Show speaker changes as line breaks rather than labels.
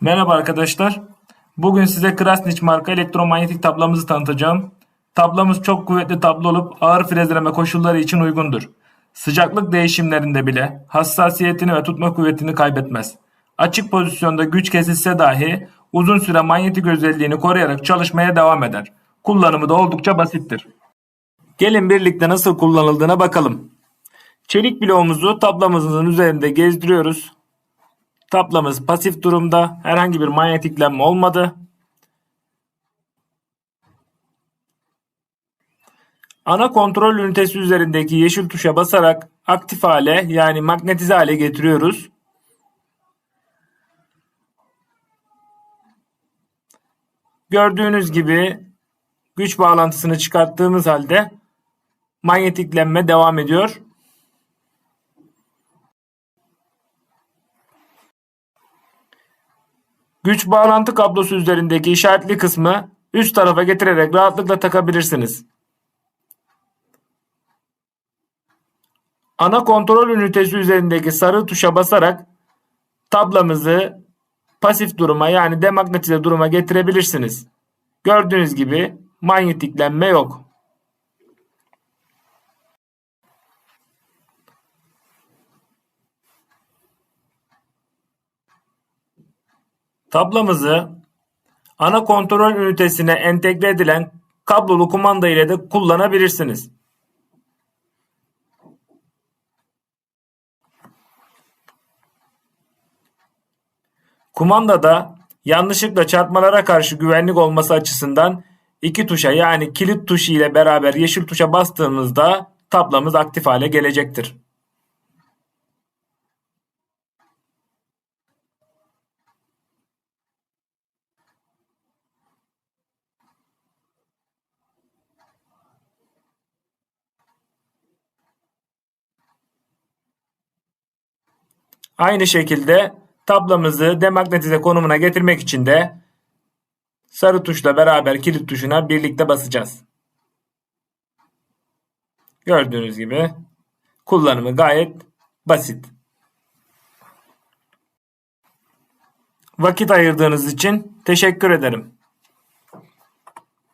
Merhaba arkadaşlar. Bugün size Krasnich marka elektromanyetik tablamızı tanıtacağım. Tablamız çok kuvvetli tablo olup ağır frezleme koşulları için uygundur. Sıcaklık değişimlerinde bile hassasiyetini ve tutma kuvvetini kaybetmez. Açık pozisyonda güç kesilse dahi uzun süre manyetik özelliğini koruyarak çalışmaya devam eder. Kullanımı da oldukça basittir. Gelin birlikte nasıl kullanıldığına bakalım. Çelik bloğumuzu tablamızın üzerinde gezdiriyoruz. Tablamız pasif durumda. Herhangi bir manyetiklenme olmadı. Ana kontrol ünitesi üzerindeki yeşil tuşa basarak aktif hale yani magnetize hale getiriyoruz. Gördüğünüz gibi güç bağlantısını çıkarttığımız halde manyetiklenme devam ediyor. Güç bağlantı kablosu üzerindeki işaretli kısmı üst tarafa getirerek rahatlıkla takabilirsiniz. Ana kontrol ünitesi üzerindeki sarı tuşa basarak tablamızı pasif duruma yani demagnetize duruma getirebilirsiniz. Gördüğünüz gibi manyetiklenme yok. Tablamızı ana kontrol ünitesine entegre edilen kablolu kumanda ile de kullanabilirsiniz. Kumandada yanlışlıkla çarpmalara karşı güvenlik olması açısından iki tuşa yani kilit tuşu ile beraber yeşil tuşa bastığımızda tablamız aktif hale gelecektir. Aynı şekilde tablamızı demagnetize konumuna getirmek için de sarı tuşla beraber kilit tuşuna birlikte basacağız. Gördüğünüz gibi kullanımı gayet basit. Vakit ayırdığınız için teşekkür ederim.